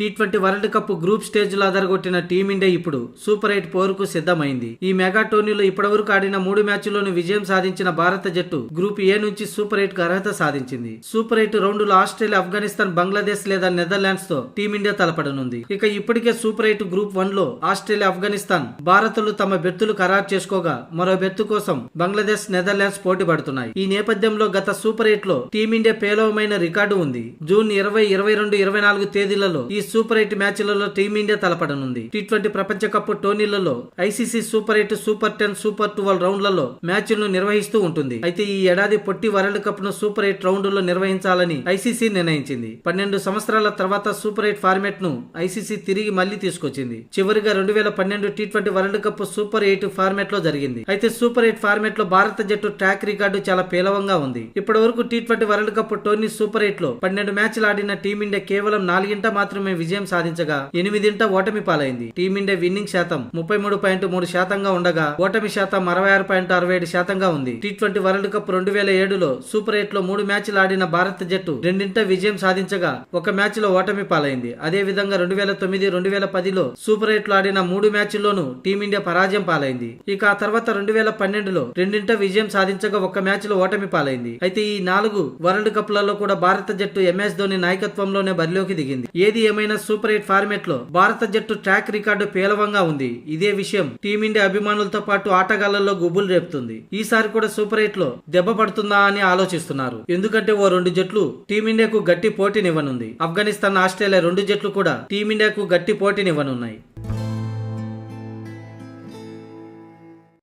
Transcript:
T twenty World Cup group స్టేజ్లో అదరగొట్టిన team India ఇప్పుడు సూపర్ ఎయిట్ పోరుకు సిద్ధమైంది. ఈ మెగా టోర్నీలో ఇప్పటివరకు ఆడిన మూడు మ్యాచ్ల్లోనూ విజయం సాధించిన భారత జట్టు గ్రూప్ ఏ నుంచి సూపర్ ఎయిట్కు అర్హత సాధించింది. సూపర్ ఎయిట్ రౌండ్లో ఆస్ట్రేలియా ఆఫ్ఘనిస్తాన్ బంగ్లాదేశ్ లేదా నెదర్లాండ్స్తో టీమిండియా తలపడనుంది. ఇక ఇప్పటికే సూపర్ ఎయిట్ గ్రూప్ వన్లో ఆస్ట్రేలియా ఆఫ్ఘనిస్తాన్ భారత్లు తమ బెత్తులు ఖరారు చేసుకోగా మరో బెత్తు కోసం బంగ్లాదేశ్ నెదర్లాండ్స్ పోటీ పడుతున్నాయి. ఈ నేపథ్యంలో గత సూపర్ ఎయిట్లో టీమిండియా పేలవమైన రికార్డు ఉంది. జూన్ ఇరవై ఇరవై రెండు ఇరవై నాలుగు తేదీలలో ఈ సూపర్ ఎయిట్ మ్యాచ్లలో టీమిండియా తలపడనుంది. టీ ట్వంటీ ప్రపంచ cup టోర్నీలలో ICC super eight super ten super twelve రౌండ్లలో మ్యాచ్లను నిర్వహిస్తూ ఉంటుంది. అయితే ఈ ఏడాది పొట్టి వరల్డ్ కప్ను సూపర్ ఎయిట్ రౌండ్లో నిర్వహించాలని ఐసీసీ నిర్ణయించింది. పన్నెండు సంవత్సరాల తర్వాత సూపర్ ఎయిట్ ఫార్మాట్ను ఐసీసీ తిరిగి మళ్ళీ తీసుకొచ్చింది. చివరిగా రెండు వేల పన్నెండు T twenty world cup super eight ఫార్మాట్లో జరిగింది. అయితే సూపర్ ఎయిట్ ఫార్మాట్లో భారత జట్టు ట్రాక్ రికార్డు చాలా పేలవంగా ఉంది. ఇప్పటి వరకు T twenty world cup tourney super ఎయిట్లో పన్నెండు మ్యాచ్లు ఆడిన టీమిండియా కేవలం నాలుగింట మాత్రమే విజయం సాధించగా ఎనిమిదింట ఓటమి పాలైంది. టీమిండియా విన్నింగ్ శాతం ముప్పై మూడు పాయింట్ మూడు శాతంగా ఉండగా ఓటమి శాతం అరవై ఆరు పాయింట్ అరవై ఏడు శాతంగా ఉంది. టీ ట్వంటీ వరల్డ్ కప్ రెండు వేల ఏడులో సూపర్ ఎయిట్లో మూడు మ్యాచ్లు ఆడిన భారత జట్టు రెండింట విజయం సాధించగా ఒక మ్యాచ్లో ఓటమి పాలైంది. అదే విధంగా రెండు వేల తొమ్మిది రెండు వేల పదిలో సూపర్ ఎయిట్లో ఆడిన మూడు మ్యాచ్ల్లోనూ టీమిండియా పరాజయం పాలైంది. ఇక ఆ తర్వాత రెండు వేల పన్నెండులో రెండింట విజయం సాధించగా ఒక మ్యాచ్లో ఓటమి పాలైంది. అయితే ఈ నాలుగు వరల్డ్ కప్లలో కూడా భారత జట్టు ఎంఎస్ ధోని నాయకత్వంలోనే బరిలోకి దిగింది. ఏది ఏమైనా సూపర్ ఎయిట్ ఫార్మేట్లో భారత జట్టు ట్రాక్ రికార్డు పేలవంగా ఉంది. ఇదే విషయం టీమిండియా అభిమానులతో పాటు ఆటగాళ్ళలో గుబులు రేపుతుంది. ఈసారి కూడా సూపర్ ఎయిట్లో దెబ్బ పడుతుందా అని ఆలోచిస్తున్నారు. ఎందుకంటే ఓ రెండు జట్లు టీమిండియాకు గట్టి పోటీనివ్వనుంది. ఆఫ్ఘనిస్తాన్ ఆస్ట్రేలియా రెండు జట్లు కూడా టీమిండియాకు గట్టి పోటీనివ్వనున్నాయి.